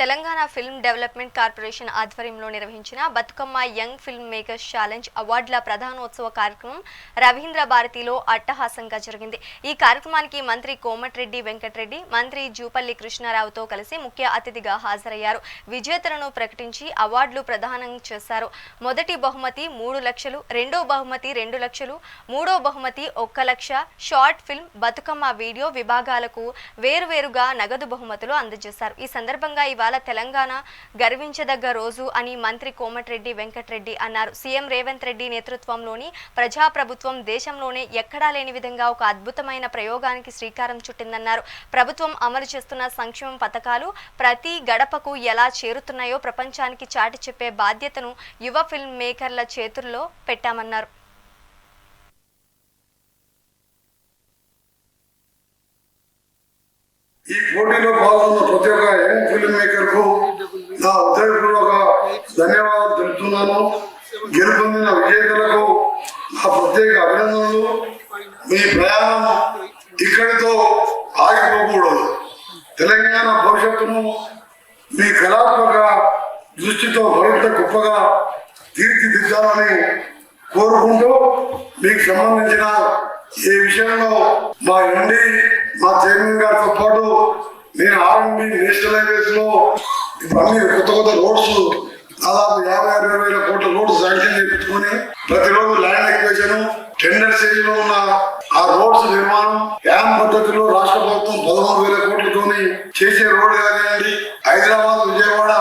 Telangana film development corporation ఆధ్వర్యంలో నిర్వహించిన Bathukamma young film makers challenge అవార్డుల ప్రధానోత్సవ కార్యక్రమం రవీంద్ర భారతిలో అట్టహాసంగా జరిగింది. ఈ కార్యక్రమానికి మంత్రి కోమటిరెడ్డి వెంకటరెడ్డి మంత్రి జూపల్లి కృష్ణారావుతో కలిసి ముఖ్య అతిథిగా హాజరయ్యారు. విజేతలను ప్రకటించి అవార్డులు ప్రదానం చేశారు. మొదటి బహుమతి మూడు లక్షలు రెండో బహుమతి రెండు లక్షలు మూడో బహుమతి ఒక్క లక్ష. షార్ట్ ఫిల్మ్ బతుకమ్మ వీడియో విభాగాలకు వేరువేరుగా నగదు బహుమతులు అందజేశారు. ఈ సందర్భంగా ఇవాళ తెలంగాణ గర్వించదగ్గ రోజు అని మంత్రి కోమటిరెడ్డి వెంకటరెడ్డి అన్నారు. సీఎం రేవంత్ రెడ్డి నేతృత్వంలోని ప్రజాప్రభుత్వం దేశంలోనే ఎక్కడా లేని విధంగా ఒక అద్భుతమైన ప్రయోగానికి శ్రీకారం చుట్టిందన్నారు. ప్రభుత్వం అమలు చేస్తున్న సంక్షేమ పథకాలు ప్రతి గడపకు ఎలా చేరుతున్నాయో ప్రపంచానికి చాటి చెప్పే బాధ్యతను యువ ఫిల్మ్ మేకర్ల చేతుల్లో పెట్టామన్నారు. ఈ పోటీలో పాల్గొన్న ప్రతి ఒక్క యంగ్ ఫిల్మ్ మేకర్కు నా హృదయపూర్వక ధన్యవాదాలు తెలుపుతున్నాను. గెలుపొందిన విజేతలకు నా ప్రత్యేక అభినందనలు. మీ ప్రయాణం ఇక్కడితో ఆగిపోకూడదు. తెలంగాణ భవిష్యత్తును మీ కళాత్మక దృష్టితో మరింత గొప్పగా తీర్చిదిద్దాలని కోరుకుంటూ మీకు సంబంధించిన ఈ విషయంలో మా ఎండి మా చైర్మన్ గారితో పాటు నేను ఆర్ఎండి నేషనల్ హైవేస్లో ఇప్పుడు అన్ని కొత్త కొత్త రోడ్స్ దాదాపు యాభై అరవై వేల కోట్ల రోడ్స్ శాంక్షన్ చేయించుకొని ప్రతిరోజు ల్యాండ్ ఎక్వేషన్ టెండర్ స్టేజ్లో ఉన్న ఆ రోడ్స్ నిర్మాణం యామ్ పద్ధతిలో రాష్ట్ర ప్రభుత్వం పదమూడు వేల కోట్లతోని చేసే రోడ్ కానివ్వండి హైదరాబాద్ విజయవాడ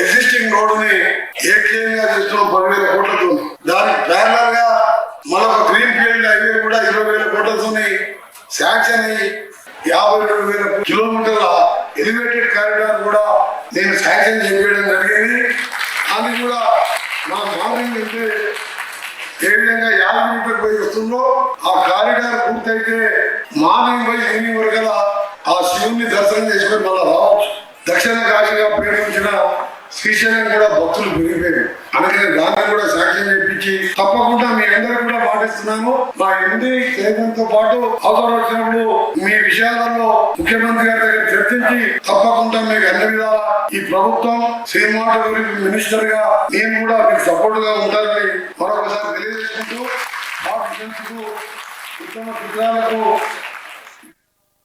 ఎగ్జిస్టింగ్ రోడ్డుని ఏకీయంగా చేస్తున్న పదివేల కోట్లతో మరొక గ్రీన్ ఫీల్డ్ హైవే కూడా ఇరవై వేల కోట్లతోనే శాంక్షన్ అయ్యి యాభై రెండు వేల కిలోమీటర్ల ఎలివేటెడ్ కారిడార్ కూడా నేను శాంక్షన్ చేయడం జరిగింది. అది కూడా మా మార్నింగ్ అంటే ఏ విధంగా యాదగిరి పోయి వస్తుందో ఆ కారిడార్ పూర్తయితే మార్నింగ్ పోయి ఈవినింగ్ వరకు ఆ శివుని దర్శనం చేసుకొని మళ్ళా రావచ్చు. దక్షిణ కాశీగా ప్రేమించిన శ్రీశైలం కూడా భక్తులు పెరిగిపోయారు. అందుకని దాన్ని కూడా సాక్ష్యం చెప్పించి తప్పకుండా మీ అందరూ కూడా పాటిస్తున్నాను మా ఎనిమిది కేంద్రంతో పాటు అవసరం వచ్చినప్పుడు మీ విషయాలలో ముఖ్యమంత్రి గారి దగ్గర చర్చించి తప్పకుండా మీకు అన్ని విధాల ఈ ప్రభుత్వం సినిమాటోగ్రఫీ మినిస్టర్గా నేను కూడా మీకు సపోర్ట్గా ఉంటానని మరొకసారి తెలియజేసుకుంటూ మా ఉత్తమ చిత్రాలకు